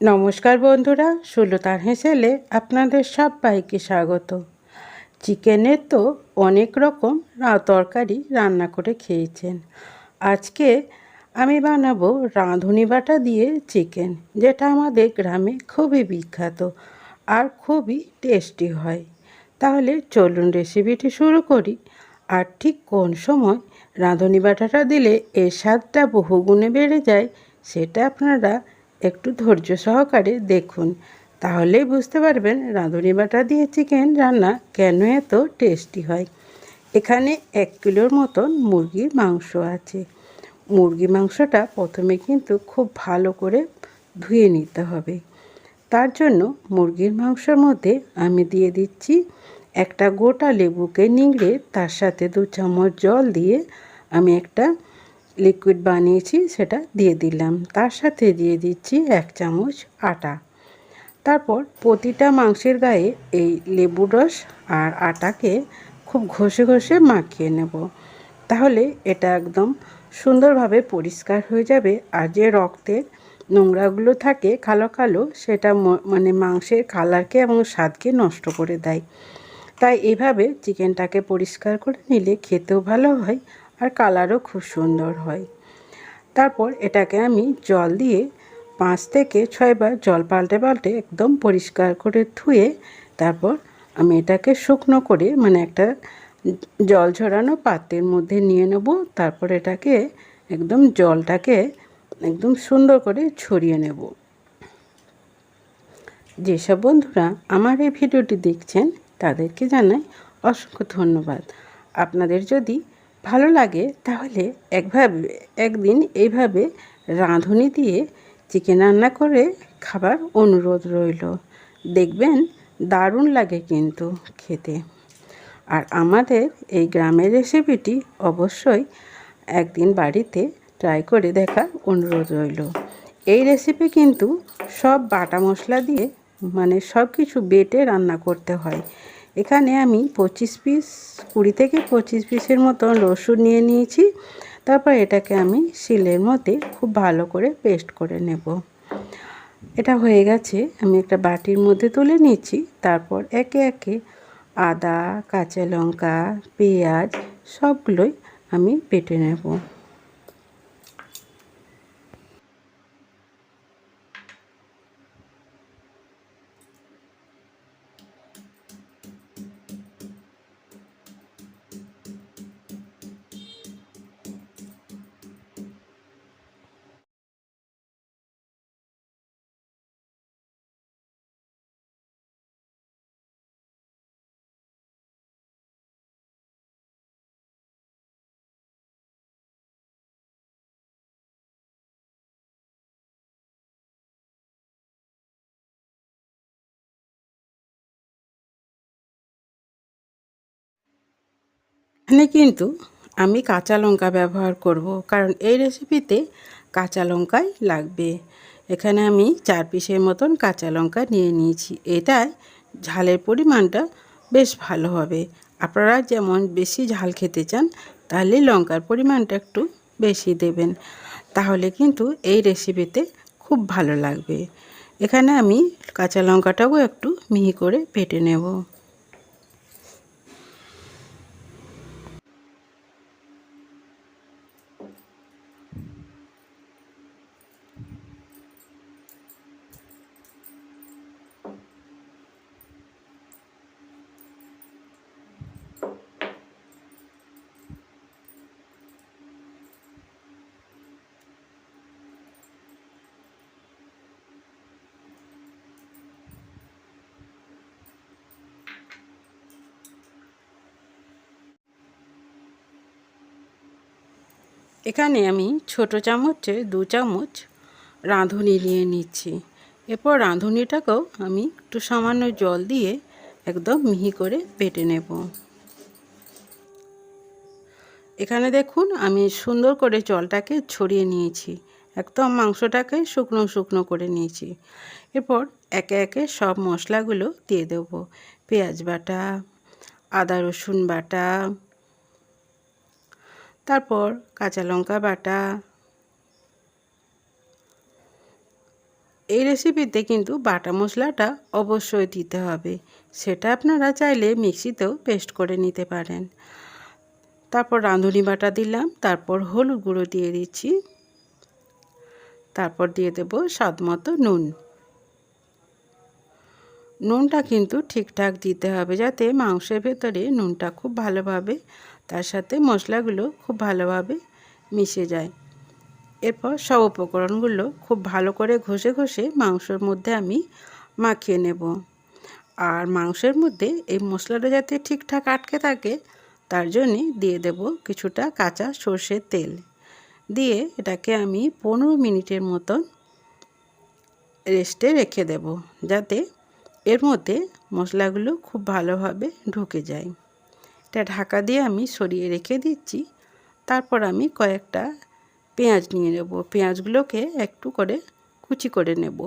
নমস্কার বন্ধুরা সুলতার হেসেলে আপনাদের সবাইকে স্বাগত। চিকেনের তো অনেক রকম তরকারি রান্না করে খেয়েছেন। আজকে আমি বানাবো রাঁধুনি বাটা দিয়ে চিকেন, যেটা আমাদের গ্রামে খুবই বিখ্যাত আর খুবই টেস্টি হয়। তাহলে চলুন রেসিপিটি শুরু করি। আর ঠিক কোন সময় রাঁধুনি বাটাটা দিলে এর স্বাদটা বহুগুণে বেড়ে যায়, সেটা আপনারা একটু ধৈর্য সহকারে দেখুন। তাহলেই বুঝতে পারবেন রাঁধুনি বাটা দিয়ে চিকেন রান্না কেন এত টেস্টি হয়। এখানে এক কিলোর মতন মুরগির মাংস আছে। মুরগি মাংসটা প্রথমে কিন্তু খুব ভালো করে ধুয়ে নিতে হবে। তার জন্য মুরগির মাংসের মধ্যে আমি দিয়ে দিচ্ছি একটা গোটা লেবুকে নিংড়ে, তার সাথে দু চামচ জল দিয়ে আমি একটা লিকুইড বানিয়েছি, সেটা দিয়ে দিলাম। তার সাথে দিয়ে দিচ্ছি এক চামচ আটা। তারপর প্রতিটা মাংসের গায়ে এই লেবু রস আর আটাকে খুব ঘষে ঘষে মাখিয়ে নেব। তাহলে এটা একদম সুন্দরভাবে পরিষ্কার হয়ে যাবে আর যে রক্তের নোংরাগুলো থাকে কালো কালো, সেটা মানে মাংসের কালারকে এবং স্বাদকে নষ্ট করে দেয়। তাই এইভাবে চিকেনটাকে পরিষ্কার করে নিলে খেতেও ভালো হয় আর কালারও খুব সুন্দর হয়। তারপর এটাকে আমি জল দিয়ে পাঁচ থেকে ছয়বার জল পাল্টে পাল্টে একদম পরিষ্কার করে ধুয়ে তারপর আমি এটাকে শুকনো করে মানে একটা জল ঝরানো পাত্রের মধ্যে নিয়ে নেব। তারপর এটাকে একদম জলটাকে একদম সুন্দর করে ছড়িয়ে নেব। যেসব বন্ধুরা আমার এই ভিডিওটি দেখছেন তাদেরকে জানাই অসংখ্য ধন্যবাদ। আপনাদের যদি ভালো লাগে, তাহলে একভাবে, একদিন এইভাবে রাঁধুনি দিয়ে চিকেন রান্না করে খাবার অনুরোধ রইল। দেখবেন দারুণ লাগে কিন্তু খেতে। আর আমাদের এই গ্রামের রেসিপিটি অবশ্যই একদিন বাড়িতে ট্রাই করে দেখার অনুরোধ রইল। এই রেসিপি কিন্তু সব বাটা মশলা দিয়ে মানে সব কিছু বেটে রান্না করতে হয়। এখানে আমি পঁচিশ পিস, কুড়ি থেকে পঁচিশ পিসের মতো রসুন নিয়ে নিয়েছি। তারপর এটাকে আমি শিলের মধ্যে খুব ভালো করে পেস্ট করে নেব। এটা হয়ে গেছে, আমি একটা বাটির মধ্যে তুলে নিচ্ছি। তারপর একে একে আদা, কাঁচা লঙ্কা, পেঁয়াজ সবগুলোই আমি বেটে নেব। এখানে কিন্তু আমি কাঁচা লঙ্কা ব্যবহার করব, কারণ এই রেসিপিতে কাঁচা লঙ্কাই লাগবে। এখানে আমি চার পিসের মতন কাঁচা লঙ্কা নিয়ে নিয়েছি। এটায় ঝালের পরিমাণটা বেশ ভালো হবে। আপনারা যেমন বেশি ঝাল খেতে চান, তাহলে লঙ্কার পরিমাণটা একটু বেশি দেবেন। তাহলে কিন্তু এই রেসিপিতে খুব ভালো লাগবে। এখানে আমি কাঁচা লঙ্কাটাও একটু মিহি করে পেটে নেব। এখানে আমি ছোট চামচে দু চামচ রাঁধুনি নিয়ে নিচ্ছি। এরপর রাঁধুনিটাকেও আমি একটু সামান্য জল দিয়ে একদম মিহি করে বেটে নেব। এখানে দেখুন, আমি সুন্দর করে জলটাকে ছড়িয়ে নিয়েছি। একদম মাংসটাকে শুকনো শুকনো করে নিয়েছি। এরপর একে একে সব মশলাগুলো দিয়ে দেব। পেঁয়াজ বাটা, আদা রসুন বাটা তারপর কাঁচা লঙ্কা বাটা। এই রেসিপিতে কিন্তু বাটা মশলাটা অবশ্যই দিতে হবে। সেটা আপনারা চাইলে মিক্সিতেও পেস্ট করে নিতে পারেন। তারপর রাঁধুনি বাটা দিলাম, তারপর হলুদ গুঁড়ো দিয়ে দিচ্ছি। তারপর দিয়ে দেব স্বাদ মতো নুন। নুনটা কিন্তু ঠিকঠাক দিতে হবে যাতে মাংসের ভেতরে নুনটা খুব ভালোভাবে তার সাথে মশলাগুলো খুব ভালোভাবে মিশে যায়। এরপর সব উপকরণগুলো খুব ভালো করে ঘষে ঘষে মাংসর মধ্যে আমি মাখিয়ে নেব। আর মাংসের মধ্যে এই মশলাটা যাতে ঠিকঠাক আটকে থাকে, তার জন্যে দিয়ে দেব কিছুটা কাঁচা সর্ষের তেল। দিয়ে এটাকে আমি পনেরো মিনিটের মতন রেস্টে রেখে দেব, যাতে এর মধ্যে মশলাগুলো খুব ভালোভাবে ঢুকে যায়। এটা ঢাকা দিয়ে আমি সরিয়ে রেখে দিচ্ছি। তারপর আমি কয়েকটা পেঁয়াজ নিয়ে নেব। পেঁয়াজগুলোকে একটু করে কুচি করে নেব।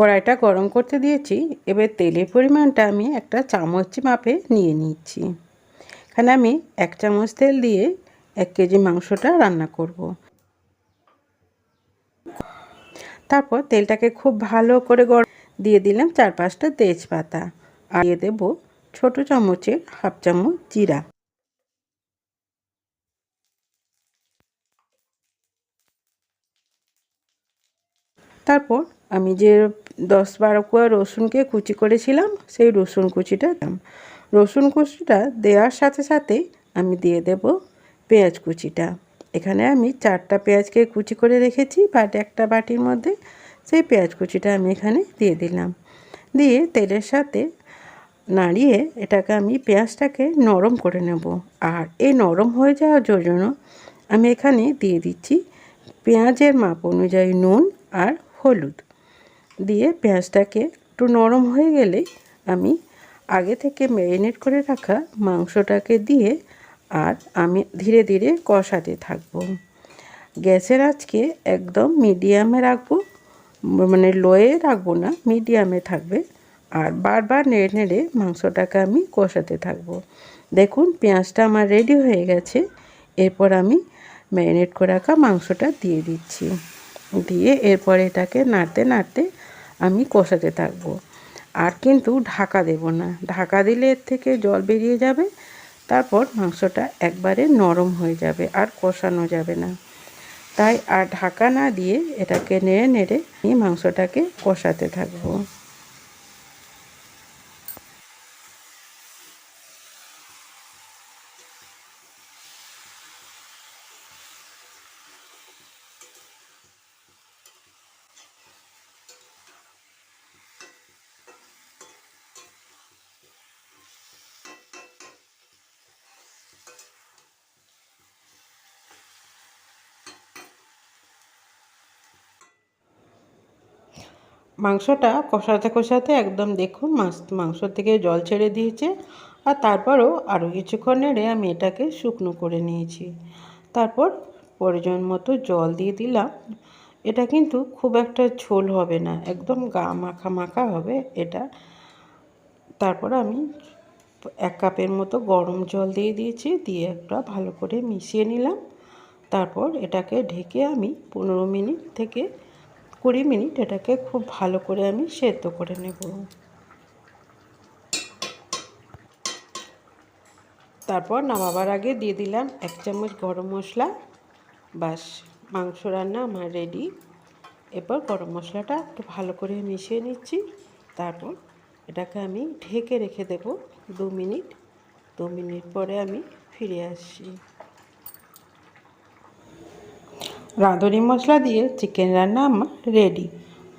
কড়াইটা গরম করতে দিয়েছি। এবার তেলের পরিমাণটা আমি একটা চামচ মাপে নিয়ে নিচ্ছি। এখানে আমি এক চামচ তেল দিয়ে এক কেজি মাংসটা রান্না করব। তারপর তেলটাকে খুব ভালো করে গরম দিয়ে দিলাম চার পাঁচটা তেজপাতা। আর দিয়ে দেবো ছোটো চামচের হাফ চামচ জিরা। তারপর আমি যে দশ বারো কোয়া রসুনকে কুচি করেছিলাম, সেই রসুন কুচিটা দাম রসুন কুচিটা দেওয়ার সাথে সাথে আমি দিয়ে দেব পেঁয়াজ কুচিটা। এখানে আমি চারটা পেঁয়াজকে কুচি করে রেখেছি, বাট একটা বাটির মধ্যে সেই পেঁয়াজ কুচিটা আমি এখানে দিয়ে দিলাম। দিয়ে তেলের সাথে নাড়িয়ে এটাকে আমি পেঁয়াজটাকে নরম করে নেব। আর এই নরম হয়ে যাওয়ার জন্য আমি এখানে দিয়ে দিচ্ছি পেঁয়াজের মাপ অনুযায়ী নুন আর হলুদ। দিয়ে পেঁয়াজটাকে একটু নরম হয়ে গেলে আমি আগে থেকে ম্যারিনেট করে রাখা মাংসটাকে দিয়ে আর আমি ধীরে ধীরে কষাতে থাকব। গ্যাসের আজকে একদম মিডিয়ামে রাখব মানে লোয়ে রাখব না, মিডিয়ামে থাকবে। আর বারবার নেড়ে নেড়ে মাংসটাকে আমি কষাতে থাকব। দেখুন, পেঁয়াজটা আমার রেডি হয়ে গেছে। এরপর আমি ম্যারিনেট করে রাখা মাংসটা দিয়ে দিচ্ছি। দিয়ে এরপর এটাকে নাড়তে নাড়তে আমি কষাতে থাকব। আর কিন্তু ঢাকা দেব না। ঢাকা দিলে এর থেকে জল বেরিয়ে যাবে, তারপর মাংসটা একবারে নরম হয়ে যাবে, আর কষানো যাবে না। তাই আর ঢাকা না দিয়ে এটাকে নেড়ে নেড়ে আমি মাংসটাকে কষাতে থাকব। মাংসটা কষাতে কষাতে একদম দেখুন মাছ মাংস থেকে জল ছেড়ে দিয়েছে। আর তারপরও আরও কিছুক্ষণ নেড়ে আমি এটাকে শুকনো করে নিয়েছি। তারপর প্রয়োজন মতো জল দিয়ে দিলাম। এটা কিন্তু খুব একটা ঝোল হবে না, একদম গা মাখা মাখা হবে এটা। তারপর আমি এক কাপের মতো গরম জল দিয়ে দিয়েছি, দিয়ে একটা ভালো করে মিশিয়ে নিলাম। তারপর এটাকে ঢেকে আমি পনেরো মিনিট থেকে কুড়ি মিনিট এটাকে খুব ভালো করে আমি সেদ্ধ করে নেব। তারপর নামাবার আগে দিয়ে দিলাম এক চামচ গরম মশলা। বাস মাংস রান্না আমার রেডি এরপর গরম মশলাটা একটু ভালো করে মিশিয়ে নিচ্ছি। তারপর এটাকে আমি ঢেকে রেখে দেব দু মিনিট। দু মিনিট পরে আমি ফিরে আসছি। রাঁধুনি মশলা দিয়ে চিকেন রান্না আমার রেডি